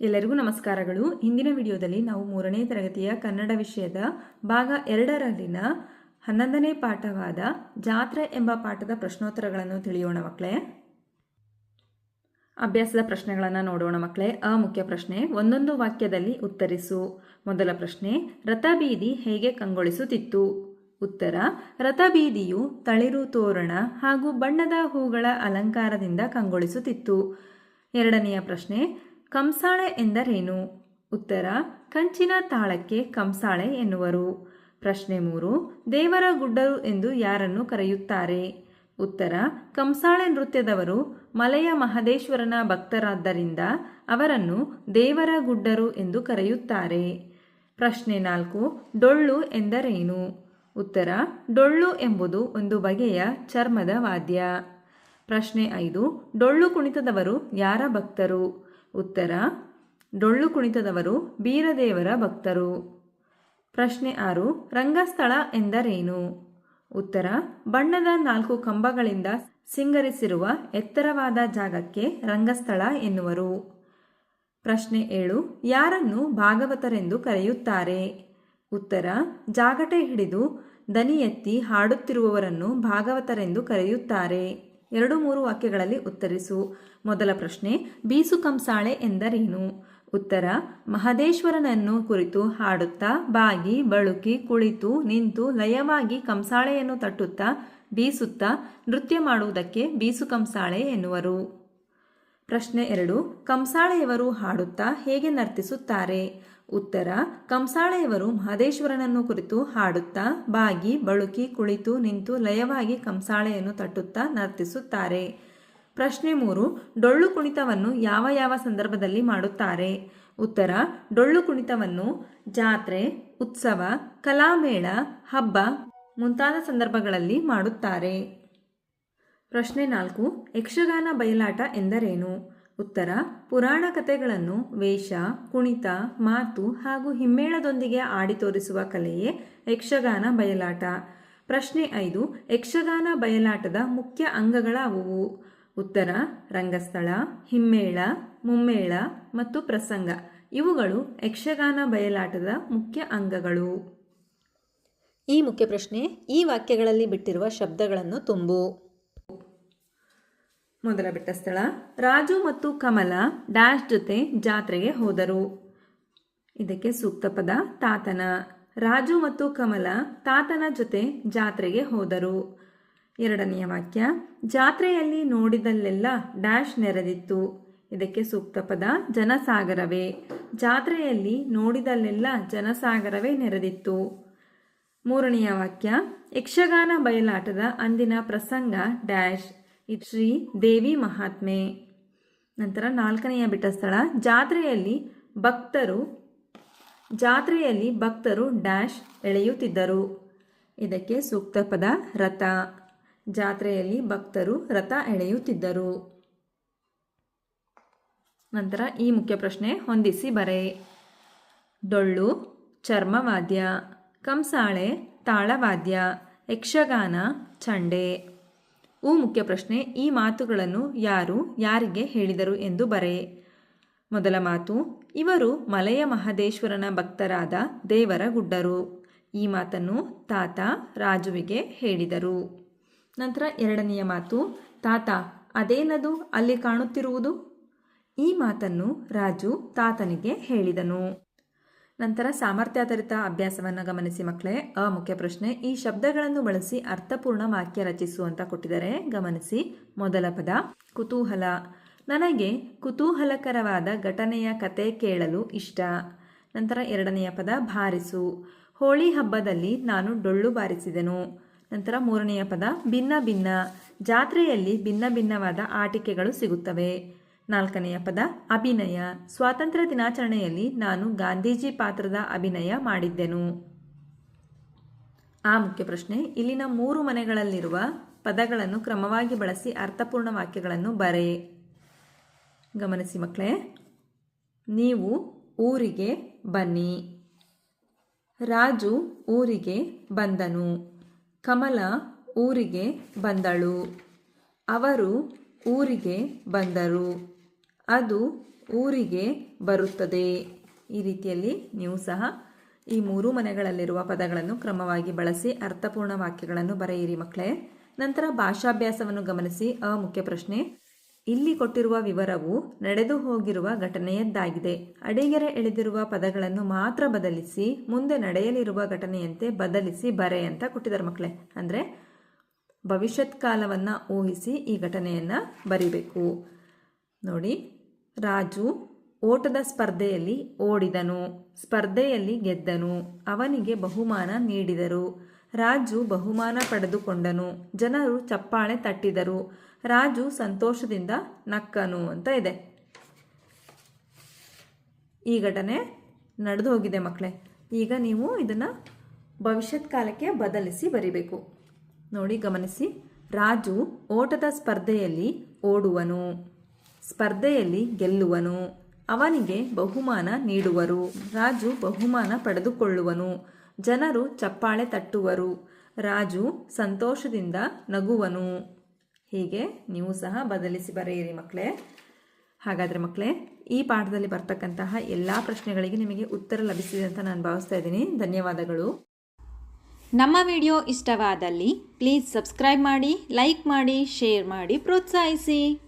ಎಲ್ಲರಿಗೂ ನಮಸ್ಕಾರಗಳು. ಹಿಂದಿನ ವಿಡಿಯೋದಲ್ಲಿ ನಾವು ಮೂರನೇ ತರಗತಿಯ ಕನ್ನಡ ವಿಷಯದ ಭಾಗ ಎರಡರಲ್ಲಿನ ಹನ್ನೊಂದನೇ ಪಾಠವಾದ ಜಾತ್ರೆ ಎಂಬ ಪಾಠದ ಪ್ರಶ್ನೋತ್ತರಗಳನ್ನು ತಿಳಿಯೋಣ ಮಕ್ಕಳೇ. ಅಭ್ಯಾಸದ ಪ್ರಶ್ನೆಗಳನ್ನು ನೋಡೋಣ ಮಕ್ಕಳೇ. ಅ ಮುಖ್ಯ ಪ್ರಶ್ನೆ, ಒಂದೊಂದು ವಾಕ್ಯದಲ್ಲಿ ಉತ್ತರಿಸು. ಮೊದಲ ಪ್ರಶ್ನೆ, ರಥಬೀದಿ ಹೇಗೆ ಕಂಗೊಳಿಸುತ್ತಿತ್ತು? ಉತ್ತರ, ರಥಬೀದಿಯು ತಳಿರು ತೋರಣ ಹಾಗೂ ಬಣ್ಣದ ಹೂಗಳ ಅಲಂಕಾರದಿಂದ ಕಂಗೊಳಿಸುತ್ತಿತ್ತು. ಎರಡನೆಯ ಪ್ರಶ್ನೆ, ಕಂಸಾಳೆ ಎಂದರೇನು? ಉತ್ತರ, ಕಂಚಿನ ತಾಳಕ್ಕೆ ಕಂಸಾಳೆ ಎನ್ನುವರು. ಪ್ರಶ್ನೆ ಮೂರು, ದೇವರ ಗುಡ್ಡರು ಎಂದು ಯಾರನ್ನು ಕರೆಯುತ್ತಾರೆ? ಉತ್ತರ, ಕಂಸಾಳೆ ನೃತ್ಯದವರು ಮಲೆಯ ಮಹದೇಶ್ವರನ ಭಕ್ತರಾದ್ದರಿಂದ ಅವರನ್ನು ದೇವರ ಗುಡ್ಡರು ಎಂದು ಕರೆಯುತ್ತಾರೆ. ಪ್ರಶ್ನೆ ನಾಲ್ಕು, ಡೊಳ್ಳು ಎಂದರೇನು? ಉತ್ತರ, ಡೊಳ್ಳು ಎಂಬುದು ಒಂದು ಬಗೆಯ ಚರ್ಮದ ವಾದ್ಯ. ಪ್ರಶ್ನೆ ಐದು, ಡೊಳ್ಳು ಕುಣಿತದವರು ಯಾರ ಭಕ್ತರು? ಉತ್ತರ, ಡೊಳ್ಳು ಕುಣಿತದವರು ಬೀರದೇವರ ಭಕ್ತರು. ಪ್ರಶ್ನೆ ಆರು, ರಂಗಸ್ಥಳ ಎಂದರೇನು? ಉತ್ತರ, ಬಣ್ಣದ ನಾಲ್ಕು ಕಂಬಗಳಿಂದ ಸಿಂಗರಿಸಿರುವ ಎತ್ತರವಾದ ಜಾಗಕ್ಕೆ ರಂಗಸ್ಥಳ ಎನ್ನುವರು. ಪ್ರಶ್ನೆ ಏಳು, ಯಾರನ್ನು ಭಾಗವತರೆಂದು ಕರೆಯುತ್ತಾರೆ? ಉತ್ತರ, ಜಾಗಟೆ ಹಿಡಿದು ದನಿ ಎತ್ತಿ ಹಾಡುತ್ತಿರುವವರನ್ನು ಭಾಗವತರೆಂದು ಕರೆಯುತ್ತಾರೆ. ಎರಡು ಮೂರು ವಾಕ್ಯಗಳಲ್ಲಿ ಉತ್ತರಿಸು. ಮೊದಲ ಪ್ರಶ್ನೆ, ಬೀಸು ಕಂಸಾಳೆ ಎಂದರೇನು? ಉತ್ತರ, ಮಹದೇಶ್ವರನನ್ನು ಕುರಿತು ಹಾಡುತ್ತಾ, ಬಾಗಿ, ಬಳುಕಿ, ಕುಳಿತು, ನಿಂತು, ಲಯವಾಗಿ ಕಂಸಾಳೆಯನ್ನು ತಟ್ಟುತ್ತಾ, ಬೀಸುತ್ತಾ, ನೃತ್ಯ ಮಾಡುವುದಕ್ಕೆ ಬೀಸು ಕಂಸಾಳೆ ಎನ್ನುವರು. ಪ್ರಶ್ನೆ ಎರಡು, ಕಂಸಾಳೆಯವರು ಹಾಡುತ್ತಾ ಹೇಗೆ ನರ್ತಿಸುತ್ತಾರೆ? ಉತ್ತರ, ಕಂಸಾಳೆಯವರು ಮಹದೇಶ್ವರನನ್ನು ಕುರಿತು ಹಾಡುತ್ತಾ, ಬಾಗಿ, ಬಳುಕಿ, ಕುಳಿತು, ನಿಂತು, ಲಯವಾಗಿ ಕಂಸಾಳೆಯನ್ನು ತಟ್ಟುತ್ತಾ ನರ್ತಿಸುತ್ತಾರೆ. ಪ್ರಶ್ನೆ ಮೂರು, ಡೊಳ್ಳು ಕುಣಿತವನ್ನು ಯಾವ ಯಾವ ಸಂದರ್ಭದಲ್ಲಿ ಮಾಡುತ್ತಾರೆ? ಉತ್ತರ, ಡೊಳ್ಳು ಕುಣಿತವನ್ನು ಜಾತ್ರೆ, ಉತ್ಸವ, ಕಲಾಮೇಳ, ಹಬ್ಬ ಮುಂತಾದ ಸಂದರ್ಭಗಳಲ್ಲಿ ಮಾಡುತ್ತಾರೆ. ಪ್ರಶ್ನೆ ನಾಲ್ಕು, ಯಕ್ಷಗಾನ ಬಯಲಾಟ ಎಂದರೇನು? ಉತ್ತರ, ಪುರಾಣ ಕಥೆಗಳನ್ನು ವೇಷ, ಕುಣಿತ, ಮಾತು ಹಾಗೂ ಹಿಮ್ಮೇಳದೊಂದಿಗೆ ಆಡಿ ತೋರಿಸುವ ಕಲೆಯೇ ಯಕ್ಷಗಾನ ಬಯಲಾಟ. ಪ್ರಶ್ನೆ ಐದು, ಯಕ್ಷಗಾನ ಬಯಲಾಟದ ಮುಖ್ಯ ಅಂಗಗಳಾವುವು ಉತ್ತರ, ರಂಗಸ್ಥಳ, ಹಿಮ್ಮೇಳ, ಮುಮ್ಮೇಳ ಮತ್ತು ಪ್ರಸಂಗ. ಇವುಗಳು ಯಕ್ಷಗಾನ ಬಯಲಾಟದ ಮುಖ್ಯ ಅಂಗಗಳು. ಈ ಮುಖ್ಯ ಪ್ರಶ್ನೆ ಈ ವಾಕ್ಯಗಳಲ್ಲಿ ಬಿಟ್ಟಿರುವ ಶಬ್ದಗಳನ್ನು ತುಂಬು. ಮೊದಲ ಬಿಟ್ಟ ಸ್ಥಳ. ರಾಜು ಮತ್ತು ಕಮಲ ಡ್ಯಾಶ್ ಜೊತೆ ಜಾತ್ರೆಗೆ ಹೋದರು. ಇದಕ್ಕೆ ಸೂಕ್ತ ಪದ ತಾತನ. ರಾಜು ಮತ್ತು ಕಮಲ ತಾತನ ಜೊತೆ ಜಾತ್ರೆಗೆ ಹೋದರು. ಎರಡನೆಯ ವಾಕ್ಯ, ಜಾತ್ರೆಯಲ್ಲಿ ನೋಡಿದಲ್ಲೆಲ್ಲ ಡ್ಯಾಶ್ ನೆರೆದಿತ್ತು. ಇದಕ್ಕೆ ಸೂಕ್ತ ಪದ ಜನಸಾಗರವೇ. ಜಾತ್ರೆಯಲ್ಲಿ ನೋಡಿದಲ್ಲೆಲ್ಲ ಜನಸಾಗರವೇ ನೆರೆದಿತ್ತು. ಮೂರನೆಯ ವಾಕ್ಯ, ಯಕ್ಷಗಾನ ಬಯಲಾಟದ ಅಂದಿನ ಪ್ರಸಂಗ ಡ್ಯಾಶ್. ಇದು ಶ್ರೀ ದೇವಿ ಮಹಾತ್ಮೆ. ನಂತರ ನಾಲ್ಕನೆಯ ಬಿಟ್ಟ ಸ್ಥಳ ಜಾತ್ರೆಯಲ್ಲಿ ಭಕ್ತರು ಜಾತ್ರೆಯಲ್ಲಿ ಭಕ್ತರು ಡ್ಯಾಶ್ ಎಳೆಯುತ್ತಿದ್ದರು. ಇದಕ್ಕೆ ಸೂಕ್ತ ಪದ ರಥ. ಜಾತ್ರೆಯಲ್ಲಿ ಭಕ್ತರು ರಥ ಎಳೆಯುತ್ತಿದ್ದರು. ನಂತರ ಈ ಮುಖ್ಯ ಪ್ರಶ್ನೆ ಹೊಂದಿಸಿ ಬರೆ. ಡೊಳ್ಳು, ಚರ್ಮವಾದ್ಯ, ಕಂಸಾಳೆ, ತಾಳವಾದ್ಯ, ಯಕ್ಷಗಾನ, ಚಂಡೆ. ಉ ಮುಖ್ಯ ಪ್ರಶ್ನೆ, ಈ ಮಾತುಗಳನ್ನು ಯಾರು, ಯಾರಿಗೆ ಹೇಳಿದರು ಎಂದು ಬರೆ. ಮೊದಲ ಮಾತು, ಇವರು ಮಲೆಯ ಮಹದೇಶ್ವರನ ಭಕ್ತರಾದ ದೇವರ ಗುಡ್ಡರು. ಈ ಮಾತನ್ನು ತಾತ ರಾಜುವಿಗೆ ಹೇಳಿದರು. ನಂತರ ಎರಡನೆಯ ಮಾತು, ತಾತ, ಅದೇನದು ಅಲ್ಲಿ ಕಾಣುತ್ತಿರುವುದು? ಈ ಮಾತನ್ನು ರಾಜು ತಾತನಿಗೆ ಹೇಳಿದನು. ನಂತರ ಸಾಮರ್ಥ್ಯಾಧಾರಿತ ಅಭ್ಯಾಸವನ್ನು ಗಮನಿಸಿ ಮಕ್ಕಳೇ. ಅ ಮುಖ್ಯ ಪ್ರಶ್ನೆ, ಈ ಶಬ್ದಗಳನ್ನು ಬಳಸಿ ಅರ್ಥಪೂರ್ಣ ವಾಕ್ಯ ರಚಿಸು ಅಂತ ಕೊಟ್ಟಿದ್ದಾರೆ. ಗಮನಿಸಿ. ಮೊದಲ ಪದ, ಕುತೂಹಲ. ನನಗೆ ಕುತೂಹಲಕರವಾದ ಘಟನೆಯ ಕತೆ ಕೇಳಲು ಇಷ್ಟ. ನಂತರ ಎರಡನೆಯ ಪದ, ಭಾರಿಸು. ಹೋಳಿ ಹಬ್ಬದಲ್ಲಿ ನಾನು ಡೊಳ್ಳು ಬಾರಿಸಿದೆನು. ನಂತರ ಮೂರನೆಯ ಪದ, ಭಿನ್ನ ಭಿನ್ನ. ಜಾತ್ರೆಯಲ್ಲಿ ಭಿನ್ನ ಭಿನ್ನವಾದ ಆಟಿಕೆಗಳು ಸಿಗುತ್ತವೆ. ನಾಲ್ಕನೆಯ ಪದ, ಅಭಿನಯ. ಸ್ವಾತಂತ್ರ್ಯ ದಿನಾಚರಣೆಯಲ್ಲಿ ನಾನು ಗಾಂಧೀಜಿ ಪಾತ್ರದ ಅಭಿನಯ ಮಾಡಿದ್ದೆನು. ಆ ಮುಖ್ಯ ಪ್ರಶ್ನೆ, ಇಲ್ಲಿನ ಮೂರು ಮನೆಗಳಲ್ಲಿರುವ ಪದಗಳನ್ನು ಕ್ರಮವಾಗಿ ಬಳಸಿ ಅರ್ಥಪೂರ್ಣ ವಾಕ್ಯಗಳನ್ನು ಬರೆ. ಗಮನಿಸಿ ಮಕ್ಕಳೇ, ನೀವು ಊರಿಗೆ ಬನ್ನಿ. ರಾಜು ಊರಿಗೆ ಬಂದನು. ಕಮಲ ಊರಿಗೆ ಬಂದಳು. ಅವರು ಊರಿಗೆ ಬಂದರು. ಅದು ಊರಿಗೆ ಬರುತ್ತದೆ. ಈ ರೀತಿಯಲ್ಲಿ ನೀವು ಸಹ ಈ ಮೂರು ಮನೆಗಳಲ್ಲಿರುವ ಪದಗಳನ್ನು ಕ್ರಮವಾಗಿ ಬಳಸಿ ಅರ್ಥಪೂರ್ಣ ವಾಕ್ಯಗಳನ್ನು ಬರೆಯಿರಿ ಮಕ್ಕಳೇ. ನಂತರ ಭಾಷಾಭ್ಯಾಸವನ್ನು ಗಮನಿಸಿ. ಅ, ಮುಖ್ಯ ಪ್ರಶ್ನೆ. ಇಲ್ಲಿ ಕೊಟ್ಟಿರುವ ವಿವರವು ನಡೆದು ಹೋಗಿರುವ ಘಟನೆಯದ್ದಾಗಿದೆ. ಅಡಿಗೆರೆ ಎಳೆದಿರುವ ಪದಗಳನ್ನು ಮಾತ್ರ ಬದಲಿಸಿ, ಮುಂದೆ ನಡೆಯಲಿರುವ ಘಟನೆಯಂತೆ ಬದಲಿಸಿ ಬರೆ ಅಂತ ಕೊಟ್ಟಿದ್ದಾರೆ ಮಕ್ಕಳೇ. ಅಂದರೆ ಭವಿಷ್ಯತ್ ಕಾಲವನ್ನು ಊಹಿಸಿ ಈ ಘಟನೆಯನ್ನು ಬರಿಬೇಕು. ನೋಡಿ. ರಾಜು ಓಟದ ಸ್ಪರ್ಧೆಯಲ್ಲಿ ಓಡಿದನು, ಸ್ಪರ್ಧೆಯಲ್ಲಿ ಗೆದ್ದನು, ಅವನಿಗೆ ಬಹುಮಾನ ನೀಡಿದರು. ರಾಜು ಬಹುಮಾನ ಪಡೆದುಕೊಂಡನು, ಜನರು ಚಪ್ಪಾಳೆ ತಟ್ಟಿದರು. ರಾಜು ಸಂತೋಷದಿಂದ ನಕ್ಕನು ಅಂತ ಇದೆ. ಈ ಘಟನೆ ನಡೆದು ಹೋಗಿದೆ ಮಕ್ಕಳೇ. ಈಗ ನೀವು ಇದನ್ನು ಭವಿಷ್ಯತ್ ಕಾಲಕ್ಕೆ ಬದಲಿಸಿ ಬರಿಬೇಕು. ನೋಡಿ ಗಮನಿಸಿ, ರಾಜು ಓಟದ ಸ್ಪರ್ಧೆಯಲ್ಲಿ ಓಡುವನು. ಸ್ಪರ್ಧೆಯಲ್ಲಿ ಗೆಲ್ಲುವನು. ಅವನಿಗೆ ಬಹುಮಾನ ನೀಡುವರು. ರಾಜು ಬಹುಮಾನ ಪಡೆದುಕೊಳ್ಳುವನು. ಜನರು ಚಪ್ಪಾಳೆ ತಟ್ಟುವರು. ರಾಜು ಸಂತೋಷದಿಂದ ನಗುವನು. ಹೀಗೆ ನೀವು ಸಹ ಬದಲಿಸಿ ಬರೆಯಿರಿ ಮಕ್ಕಳೇ. ಹಾಗಾದರೆ ಮಕ್ಕಳೇ, ಈ ಪಾಠದಲ್ಲಿ ಬರ್ತಕ್ಕಂತಹ ಎಲ್ಲ ಪ್ರಶ್ನೆಗಳಿಗೆ ನಿಮಗೆ ಉತ್ತರ ಲಭಿಸಿದೆ ಅಂತ ನಾನು ಭಾವಿಸ್ತಾ ಇದ್ದೀನಿ. ಧನ್ಯವಾದಗಳು. ನಮ್ಮ ವಿಡಿಯೋ ಇಷ್ಟವಾದಲ್ಲಿ ಪ್ಲೀಸ್ ಸಬ್ಸ್ಕ್ರೈಬ್ ಮಾಡಿ, ಲೈಕ್ ಮಾಡಿ, ಶೇರ್ ಮಾಡಿ, ಪ್ರೋತ್ಸಾಹಿಸಿ.